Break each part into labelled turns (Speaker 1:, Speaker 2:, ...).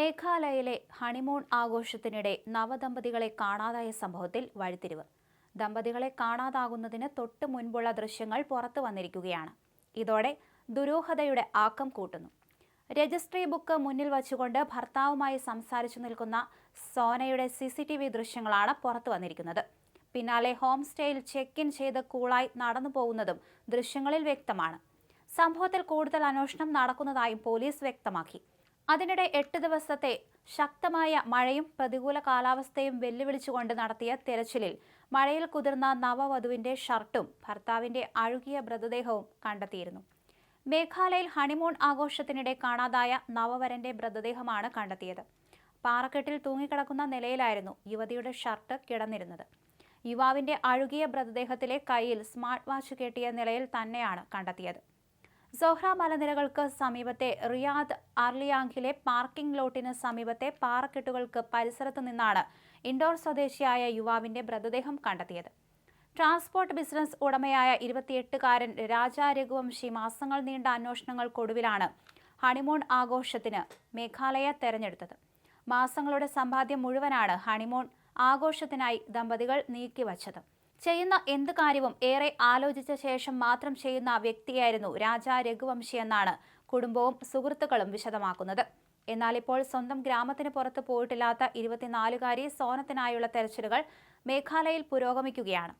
Speaker 1: മേഘാലയയിലെ honeymoon ആഘോഷത്തിനിടെ നവദമ്പതികളെ കാണാതായ സംഭവത്തിൽ വഴിത്തിരിവ്. ദമ്പതികളെ കാണാതാകുന്നതിന് തൊട്ട് മുൻപുള്ള ദൃശ്യങ്ങൾ പുറത്തു വന്നിരിക്കുകയാണ്. ഇതോടെ ദുരൂഹതയുടെ ആക്കം കൂട്ടുന്നു. രജിസ്ട്രി ബുക്ക് മുന്നിൽ വച്ചുകൊണ്ട് ഭർത്താവുമായി സംസാരിച്ചു നിൽക്കുന്ന സോനയുടെ സി സി ടി വി ദൃശ്യങ്ങളാണ് പുറത്തു വന്നിരിക്കുന്നത്. പിന്നാലെ ഹോം സ്റ്റേയിൽ ചെക്ക് ഇൻ ചെയ്ത് കൂളായി നടന്നു പോകുന്നതും ദൃശ്യങ്ങളിൽ വ്യക്തമാണ്. സംഭവത്തിൽ കൂടുതൽ അന്വേഷണം നടക്കുന്നതായും പോലീസ് വ്യക്തമാക്കി. അതിനിടെ എട്ട് ദിവസത്തെ ശക്തമായ മഴയും പ്രതികൂല കാലാവസ്ഥയും വെല്ലുവിളിച്ചുകൊണ്ട് നടത്തിയ തെരച്ചിലിൽ മഴയിൽ കുതിർന്ന നവവധുവിന്റെ ഷർട്ടും ഭർത്താവിന്റെ അഴുകിയ മൃതദേഹവും കണ്ടെത്തിയിരുന്നു. മേഘാലയയിൽ ഹണിമൂൺ ആഘോഷത്തിനിടെ കാണാതായ നവവരന്റെ മൃതദേഹമാണ് കണ്ടെത്തിയത്. പാറക്കെട്ടിൽ തൂങ്ങിക്കിടക്കുന്ന നിലയിലായിരുന്നു യുവതിയുടെ ഷർട്ട് കിടന്നിരുന്നത്. യുവാവിന്റെ അഴുകിയ മൃതദേഹത്തിലെ കയ്യിൽ സ്മാർട്ട് വാച്ച് കെട്ടിയ നിലയിൽ തന്നെയാണ് കണ്ടെത്തിയത്. സൊഹ്ര മലനിരകൾക്ക് സമീപത്തെ റിയാദ് അർലിയാങ്കിലെ പാർക്കിംഗ് ലോട്ടിന് സമീപത്തെ പാറക്കെട്ടുകൾക്ക് പരിസരത്തു നിന്നാണ് ഇൻഡോർ സ്വദേശിയായ യുവാവിന്റെ മൃതദേഹം കണ്ടെത്തിയത്. ട്രാൻസ്പോർട്ട് ബിസിനസ് ഉടമയായ ഇരുപത്തിയെട്ടുകാരൻ രാജാ രഘുവംശി മാസങ്ങൾ നീണ്ട അന്വേഷണങ്ങൾക്കൊടുവിലാണ് ഹണിമൂൺ ആഘോഷത്തിന് മേഘാലയ തെരഞ്ഞെടുത്തത്. മാസങ്ങളുടെ സമ്പാദ്യം മുഴുവനാണ് ഹണിമൂൺ ആഘോഷത്തിനായി ദമ്പതികൾ നീക്കിവച്ചത്. ചെയ്യുന്ന എന്ത് കാര്യവും ഏറെ ആലോചിച്ച ശേഷം മാത്രം ചെയ്യുന്ന വ്യക്തിയായിരുന്നു രാജാ രഘുവംശി എന്നാണ് കുടുംബവും സുഹൃത്തുക്കളും വിശദമാക്കുന്നത്. എന്നാൽ ഇപ്പോൾ സ്വന്തം ഗ്രാമത്തിന് പുറത്ത് പോയിട്ടില്ലാത്ത ഇരുപത്തിനാലുകാരി സോനത്തിനായുള്ള തെരച്ചിലുകൾ മേഘാലയയിൽ പുരോഗമിക്കുകയാണ്.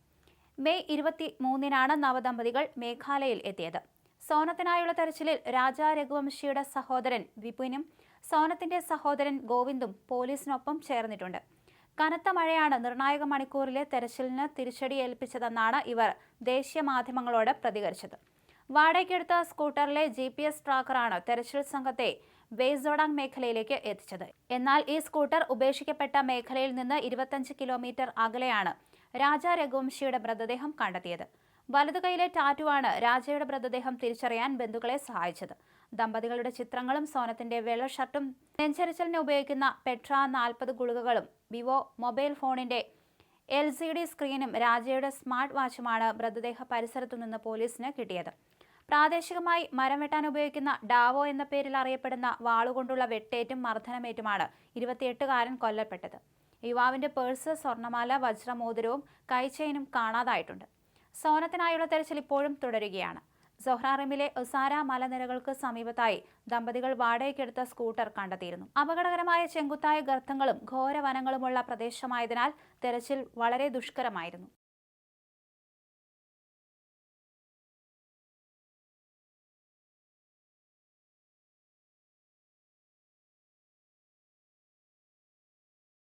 Speaker 1: മെയ് ഇരുപത്തി മൂന്നിനാണ് നവദമ്പതികൾ മേഘാലയയിൽ എത്തിയത്. സോനത്തിനായുള്ള തെരച്ചിലിൽ രാജാ രഘുവംശിയുടെ സഹോദരൻ വിപുനും സോനത്തിന്റെ സഹോദരൻ ഗോവിന്ദും പോലീസിനൊപ്പം ചേർന്നിട്ടുണ്ട്. കനത്ത മഴയാണ് നിർണായക മണിക്കൂറിലെ തെരച്ചിലിന് തിരിച്ചടി ഏൽപ്പിച്ചതെന്നാണ് ഇവർ ദേശീയ മാധ്യമങ്ങളോട് പ്രതികരിച്ചത്. വാടകയ്ക്കെടുത്ത സ്കൂട്ടറിലെ ജി പി എസ് ട്രാക്കറാണ് തെരച്ചിൽ സംഘത്തെ ബേസോഡാങ് മേഖലയിലേക്ക് എത്തിച്ചത്. എന്നാൽ ഈ സ്കൂട്ടർ ഉപേക്ഷിക്കപ്പെട്ട മേഖലയിൽ നിന്ന് ഇരുപത്തഞ്ച് കിലോമീറ്റർ അകലെയാണ് രാജ രഘുവംശിയുടെ മൃതദേഹം കണ്ടെത്തിയത്. വലതു കൈയിലെ ടാറ്റുവാണ് രാജയുടെ മൃതദേഹം തിരിച്ചറിയാൻ ബന്ധുക്കളെ സഹായിച്ചത്. ദമ്പതികളുടെ ചിത്രങ്ങളും സോനത്തിന്റെ വെള്ള ഷർട്ടും നെഞ്ചരിച്ചലിന് ഉപയോഗിക്കുന്ന പെട്ര നാൽപ്പത് ഗുളികകളും വിവോ മൊബൈൽ ഫോണിന്റെ എൽ സി ഡി സ്ക്രീനും രാജയുടെ സ്മാർട്ട് വാച്ചുമാണ് മൃതദേഹ പരിസരത്തു നിന്ന് പോലീസിന് കിട്ടിയത്. പ്രാദേശികമായി മരം വെട്ടാൻ ഉപയോഗിക്കുന്ന ഡാവോ എന്ന പേരിൽ അറിയപ്പെടുന്ന വാളുകൊണ്ടുള്ള വെട്ടേറ്റും മർദ്ദനമേറ്റുമാണ് ഇരുപത്തിയെട്ടുകാരൻ കൊല്ലപ്പെട്ടത്. യുവാവിന്റെ പേഴ്സ് സ്വർണമാല വജ്രമോതിരവും കൈച്ചെയിനും കാണാതായിട്ടുണ്ട്. സോനത്തിനായുള്ള തെരച്ചിൽ ഇപ്പോഴും തുടരുകയാണ്. സൊഹ്റാറിമിലെ ഒസാര മലനിരകൾക്ക് സമീപത്തായി ദമ്പതികൾ വാടകയ്ക്കെടുത്ത സ്കൂട്ടർ കണ്ടെത്തിയിരുന്നു. അപകടകരമായ ചെങ്കുത്തായ ഗർത്തങ്ങളും ഘോരവനങ്ങളുമുള്ള പ്രദേശമായതിനാൽ തെരച്ചിൽ വളരെ ദുഷ്കരമായിരുന്നു.